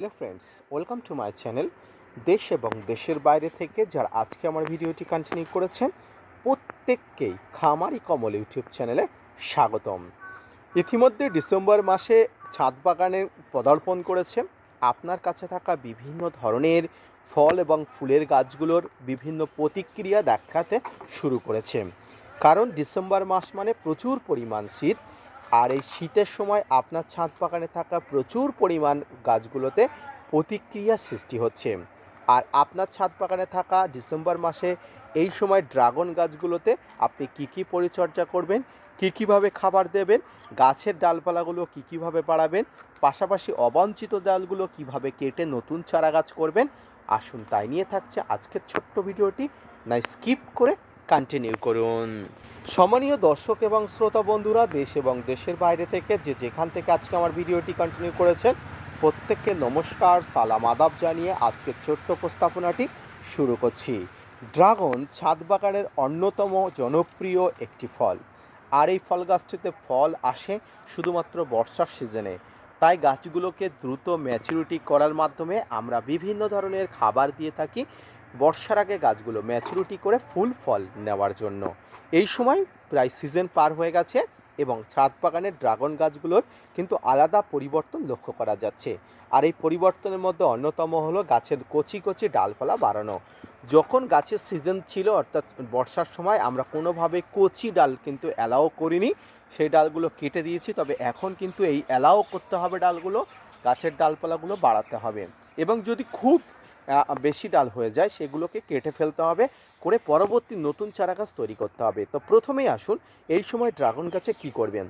Hello friends, welcome to my channel দেশ এবং দেশের বাইরে থেকে যারা আজকে আমার ভিডিওটি কন্টিনিউ করেছেন, প্রত্যেককেই খামারি কমল ইউটিউব চ্যানেলে স্বাগতম। ইতিমধ্যে ডিসেম্বর মাসে ছাদ বাগানে পদার্পণ করেছে। আপনার কাছে থাকা বিভিন্ন ধরনের ফল এবং ফুলের গাছগুলোর বিভিন্ন প্রতিক্রিয়া দেখাতে শুরু করেছে। কারণ ডিসেম্বর মাস মানে প্রচুর পরিমাণ শীত আর এই শীতের সময় আপনার ছাদ বাগানে থাকা প্রচুর পরিমাণ গাছগুলোতে প্রতিক্রিয়া সৃষ্টি হচ্ছে। আর আপনার ছাদ বাগানে থাকা ডিসেম্বর মাসে এই সময় ড্রাগন গাছগুলোতে আপনি কি কি পরিচর্যা করবেন, কী কীভাবে খাবার দেবেন, গাছের ডালপালাগুলো কী কীভাবে বাড়াবেন, পাশাপাশি অবাঞ্ছিত ডালগুলো কীভাবে কেটে নতুন চারা গাছ করবেন, আসুন তাই নিয়ে থাকছে আজকের ছোট্ট ভিডিওটি। না, স্কিপ করে কন্টিনিউ করুন। সম্মানীয় দর্শক এবং শ্রোতা বন্ধুরা, দেশ এবং দেশের বাইরে থেকে যে যেখান থেকে আজকে আমার ভিডিওটি কন্টিনিউ করেছেন, প্রত্যেককে নমস্কার, সালাম, আদাব জানিয়ে আজকের ছোট্ট উপস্থাপনাটি শুরু করছি। ড্রাগন ছাদ বাগানের অন্যতম জনপ্রিয় একটি ফল। আর এই ফল গাছটিতে ফল আসে শুধুমাত্র বর্ষার সিজনে। তাই গাছগুলোকে দ্রুত ম্যাচুরিটি করার মাধ্যমে আমরা বিভিন্ন ধরনের খাবার দিয়ে থাকি বর্ষার আগে গাছগুলো ম্যাচুরিটি করে ফুল ফল নেওয়ার জন্য। এই সময় প্রায় সিজন পার হয়ে গেছে এবং ছাদ বাগানের ড্রাগন গাছগুলোর কিন্তু আলাদা পরিবর্তন লক্ষ্য করা যাচ্ছে। আর এই পরিবর্তনের মধ্যে অন্যতম হলো গাছের কচি কচি ডালপালা বাড়ানো। যখন গাছের সিজন ছিল, অর্থাৎ বর্ষার সময়, আমরা কোনোভাবে কচি ডাল কিন্তু অ্যালাও করিনি। সেই ডালগুলো কেটে দিয়েছি, তবে এখন কিন্তু এই অ্যালাও করতে হবে ডালগুলো, গাছের ডালপালাগুলো বাড়াতে হবে। এবং যদি খুব বেশি ডাল হয়ে যায়, সেগুলোকে কেটে ফেলতে হবে, করে পরবর্তী নতুন চারা গাছ তৈরি করতে হবে। তো প্রথমেই আসুন, এই সময় ড্রাগন গাছে কি করবেন?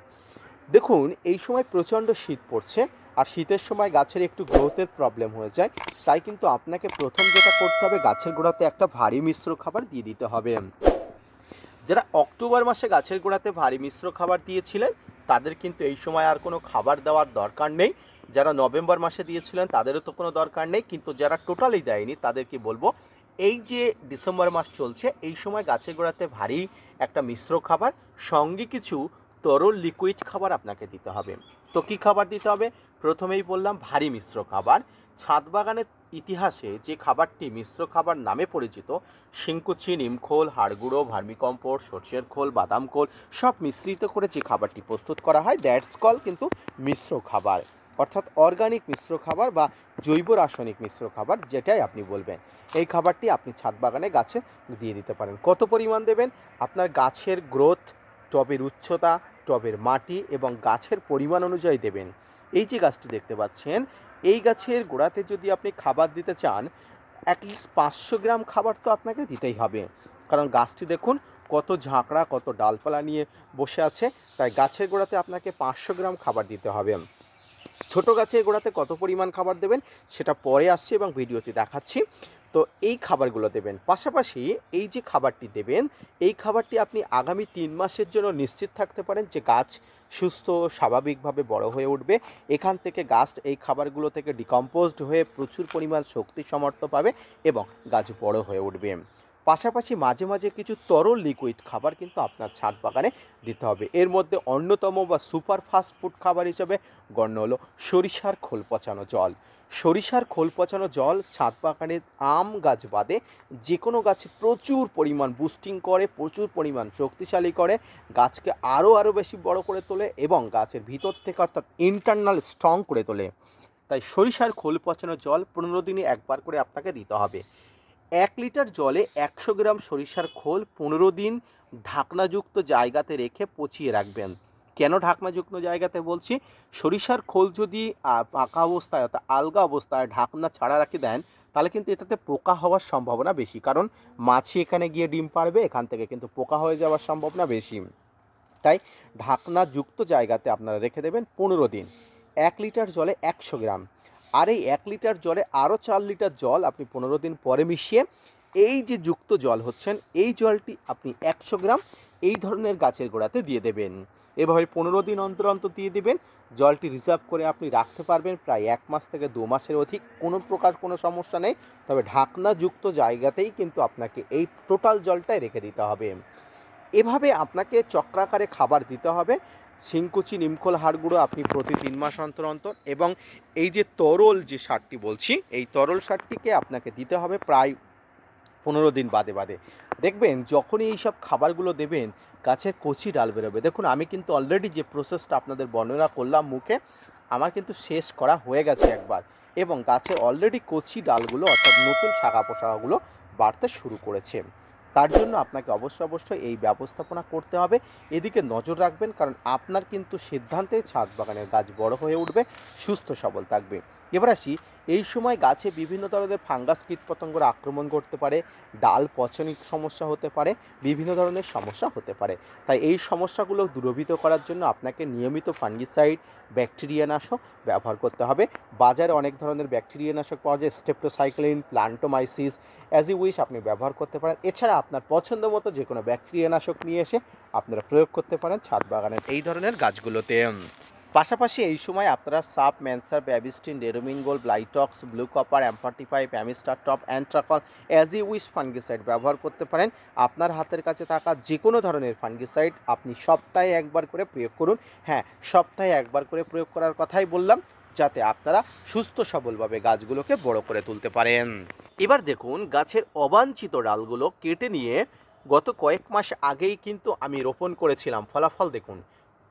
দেখুন, এই সময় প্রচণ্ড শীত পড়ছে, আর শীতের সময় গাছের একটু গ্রোথের প্রবলেম হয়ে যায়। তাই কিন্তু আপনাকে প্রথম যেটা করতে হবে, গাছের গোড়াতে একটা ভারী মিশ্র খাবার দিয়ে দিতে হবে। যারা অক্টোবর মাসে গাছের গোড়াতে ভারী মিশ্র খাবার দিয়েছিলেন, তাদের কিন্তু এই সময় আর কোনো খাবার দেওয়ার দরকার নেই। যারা নভেম্বর মাসে দিয়েছিলেন, তাদেরও তো কোনো দরকার নেই, কিন্তু যারা টোটালি দেয়নি, তাদেরকে বলব, এই যে ডিসেম্বর মাস চলছে, এই সময় গাছের গোড়াতে ভারী একটা মিশ্র খাবার, সঙ্গে কিছু তরল লিকুইড খাবার আপনাকে দিতে হবে। তো কী খাবার দিতে হবে? প্রথমেই বললাম, ভারী মিশ্র খাবার। ছাদ বাগানের ইতিহাসে যে খাবারটি মিশ্র খাবার নামে পরিচিত, শিংকুচি, নিমখোল, হাড়গুঁড়ো ভার্মিকম্পোস্ট সর্ষের খোল, বাদাম খোল, সব মিশ্রিত করে যে খাবারটি প্রস্তুত করা হয়, দ্যাটস কল কিন্তু মিশ্র খাবার। অর্থাৎ অর্গানিক মিশ্র খাবার বা জৈব রাসায়নিক মিশ্র খাবার, যেটাই আপনি বলবেন। এই খাবারটি আপনি ছাদ বাগানে গাছে দিয়ে দিতে পারেন। কত পরিমাণ দেবেন? আপনার গাছের গ্রোথ টবের উচ্চতা, টবের মাটি এবং গাছের পরিমাণ অনুযায়ী দেবেন। এই যে গাছটি দেখতে পাচ্ছেন, এই গাছের গোড়াতে যদি আপনি খাবার দিতে চান অ্যাটলিস্ট পাঁচশো গ্রাম খাবার তো আপনাকে দিতেই হবে। কারণ গাছটি দেখুন, কত ঝাঁকড়া, কত ডালপালা নিয়ে বসে আছে। তাই গাছের গোড়াতে আপনাকে পাঁচশো গ্রাম খাবার দিতে হবে। ছোট গাছের গোড়াতে কত পরিমাণ খাবার দেবেন সেটা পরে আসছে এবং ভিডিওতে দেখাচ্ছি। তো এই খাবারগুলো দেবেন। পাশাপাশি এই যে খাবারটি দেবেন, এই খাবারটি আপনি আগামী তিন মাসের জন্য নিশ্চিত থাকতে পারেন যে গাছ সুস্থ, স্বাভাবিকভাবে বড় হয়ে উঠবে। এখান থেকে গাছ এই খাবারগুলো থেকে ডিকম্পোজড হয়ে প্রচুর পরিমাণ শক্তি সমর্থ পাবে এবং গাছ বড় হয়ে উঠবে। পাশাপাশি মাঝে মাঝে কিছু তরল লিকুইড খাবার কিন্তু আপনার ছাদ বাগানে দিতে হবে। এর মধ্যে অন্যতম বা সুপার ফাস্ট ফুড খাবার হিসেবে গণ্য হলো সরিষার খোল পচানো জল। সরিষার খোল পচানো জল ছাদ বাগানে আম গাছ বাদে যে কোনো গাছে প্রচুর পরিমাণ বুস্টিং করে, প্রচুর পরিমাণ শক্তিশালী করে, গাছকে আরও আরও বেশি বড় করে তোলে এবং গাছের ভিতর থেকে অর্থাৎ ইন্টারনাল স্ট্রং করে তোলে। তাই সরিষার খোল পচানো জল পনেরো দিনে একবার করে আপনাকে দিতে হবে। এক লিটার জলে একশো গ্রাম সরিষার খোল পনেরো দিন ঢাকনাযুক্ত জায়গাতে রেখে পচিয়ে রাখবেন। কেন ঢাকনাযুক্ত জায়গাতে বলছি? সরিষার খোল যদি পাকা অবস্থায় অর্থাৎ আলগা অবস্থায় ঢাকনা ছাড়া রাখে দেন, তাহলে কিন্তু এটাতে পোকা হওয়ার সম্ভাবনা বেশি। কারণ মাছি এখানে গিয়ে ডিম পারবে এখান থেকে কিন্তু পোকা হয়ে যাওয়ার সম্ভাবনা বেশি। তাই ঢাকনাযুক্ত জায়গাতে আপনারা রেখে দেবেন পনেরো দিন। এক লিটার জলে একশো গ্রাম। আর এই এক লিটার জলে আরও চার লিটার জল আপনি পনেরো দিন পরে মিশিয়ে এই যে যুক্ত জল হচ্ছেন, এই জলটি আপনি একশো গ্রাম এই ধরনের গাছের গোড়াতে দিয়ে দেবেন। এভাবে পনেরো দিন অন্তর অন্তর দিয়ে দেবেন। জলটি রিজার্ভ করে আপনি রাখতে পারবেন। প্রায় এক মাস থেকে দু মাসের অধিক কোনো প্রকার কোনো সমস্যা নেই। তবে ঢাকনাযুক্ত জায়গাতেই কিন্তু আপনাকে এই টোটাল জলটাই রেখে দিতে হবে। এভাবে আপনাকে চক্রাকারে খাবার দিতে হবে। শিংকুচি, নিমখোল, হাড়গুঁড়ো আপনি প্রতি তিন মাস অন্তর অন্তর এবং এই যে তরল যে সারটি বলছি, এই তরল সারটিকে আপনাকে দিতে হবে প্রায় পনেরো দিন বাদে বাদে। দেখবেন যখনই এই সব খাবারগুলো দেবেন, গাছের কচি ডাল বেরোবে। দেখুন, আমি কিন্তু অলরেডি যে প্রসেসটা আপনাদের বর্ণনা করলাম মুখে, আমার কিন্তু শেষ করা হয়ে গেছে একবার এবং গাছে অলরেডি কচি ডালগুলো অর্থাৎ নতুন শাখা পোশাকাগুলো বাড়তে শুরু করেছে। তার জন্য আপনাকে অবশ্যই অবশ্যই এই ব্যবস্থাপনা করতে হবে। এদিকে নজর রাখবেন, কারণ আপনার কিন্তু সিদ্ধান্তে ছাদ বাগানের গাছ বড় হয়ে উঠবে, সুস্থ সবল থাকবে। এবার আসি, এই সময় গাছে বিভিন্ন ধরনের ফাঙ্গাস কীটপতঙ্গর আক্রমণ করতে পারে, ডাল পচনিক সমস্যা হতে পারে, বিভিন্ন ধরনের সমস্যা হতে পারে। তাই এই সমস্যাগুলো দূরভূত করার জন্য আপনাকে নিয়মিত ফাঙ্গিসাইড, ব্যাকটেরিয়ানাশক ব্যবহার করতে হবে। বাজারে অনেক ধরনের ব্যাকটেরিয়ানাশক পাওয়া যায়, streptocycline, plantomycin as you wish আপনি ব্যবহার করতে পারেন। এছাড়া আপনার পছন্দ মতো যে কোনো ব্যাকটেরিয়ানাশক নিয়ে এসে আপনারা প্রয়োগ করতে পারেন ছাদ বাগানের এই ধরনের গাছগুলোতে। পাশাপাশি এই সময় আপনারা সাপ ম্যানসার, ব্যাবিস্টিন, ডেরোমিন gold Blitox blue copper অ্যাম্পার্টিফাই Amistar top Antracol as you wish fungicide ব্যবহার করতে পারেন। আপনার হাতের কাছে থাকা যে কোনো ধরনের ফাঙ্গিসাইড আপনি সপ্তাহে একবার করে প্রয়োগ করুন। হ্যাঁ সপ্তাহে একবার করে প্রয়োগ করার কথাই বললাম, যাতে আপনারা সুস্থ সবলভাবে গাছগুলোকে বড় করে তুলতে পারেন। এবার দেখুন, গাছের অবাঞ্ছিত ডালগুলো কেটে নিয়ে গত কয়েক মাস আগেই কিন্তু আমি রোপণ করেছিলাম। ফলাফল দেখুন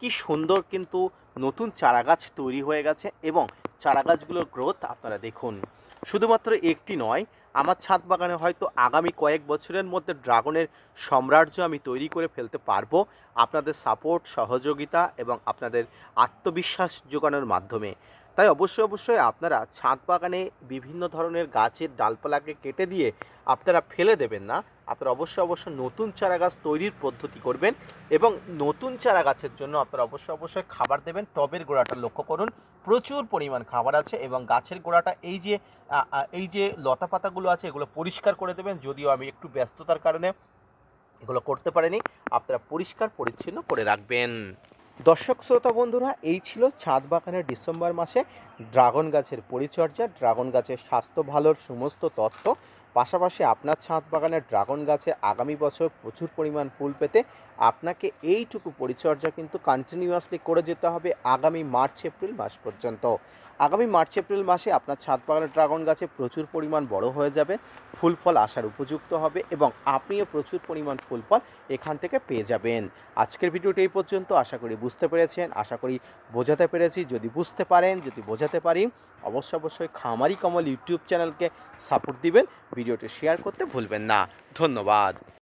কি সুন্দর কিন্তু নতুন চারাগাছ তৈরি হয়ে গেছে এবং চারাগাছগুলোর গ্রোথ আপনারা দেখুন। শুধুমাত্র একটি নয়, আমার ছাদ বাগানে হয়তো আগামী কয়েক বছরের মধ্যে ড্রাগনের সাম্রাজ্য আমি তৈরি করে ফেলতে পারব আপনাদের সাপোর্ট সহযোগিতা এবং আপনাদের আত্মবিশ্বাস যোগানোর মাধ্যমে। তাই অবশ্যই অবশ্যই আপনারা ছাদ বাগানে বিভিন্ন ধরনের গাছের ডালপালাকে কেটে দিয়ে আপনারা ফেলে দেবেন না আপনারা অবশ্যই অবশ্যই নতুন চারা গাছ তৈরির পদ্ধতি করবেন এবং নতুন চারা গাছের জন্য আপনারা অবশ্যই অবশ্যই খাবার দেবেন। টবের গোড়াটা লক্ষ্য করুন, প্রচুর পরিমাণ খাবার আছে এবং গাছের গোড়াটা এই যে এই যে লতা পাতাগুলো আছে এগুলো পরিষ্কার করে দেবেন। যদিও আমি একটু ব্যস্ততার কারণে এগুলো করতে পারিনি, আপনারা পরিষ্কার পরিচ্ছন্ন করে রাখবেন। দর্শক, শ্রোতা, বন্ধুরা, এই ছিল ছাদ বাগানের ডিসেম্বর মাসে ড্রাগন গাছের পরিচর্যা। ড্রাগন গাছের স্বাস্থ্য ভালোর সমস্ত তথ্য পাশাপাশি আপনার ছাদ বাগানের ড্রাগন গাছে আগামী বছর প্রচুর পরিমাণ ফুল পেতে আপনাকে এইটুকু পরিচর্যা কিন্তু কন্টিনিউয়াসলি করে যেতে হবে আগামী মার্চ, এপ্রিল মাস পর্যন্ত। আগামী মার্চ, এপ্রিল মাসে আপনার ছাদ বাগানের ড্রাগন গাছে প্রচুর পরিমাণ বড় হয়ে যাবে, ফুল ফল আসার উপযুক্ত হবে এবং আপনিও প্রচুর পরিমাণ ফুল ফল এখান থেকে পেয়ে যাবেন। আজকের ভিডিওটি এই পর্যন্ত, আশা করি বুঝতে পেরেছেন, আশা করি বোঝাতে পেরেছি। যদি বুঝতে পারেন, যদি বোঝাতে পারি, অবশ্যই অবশ্যই খামারি কমল ইউটিউব চ্যানেলকে সাপোর্ট দিবেন। ভিডিওটি শেয়ার করতে ভুলবেন না। ধন্যবাদ।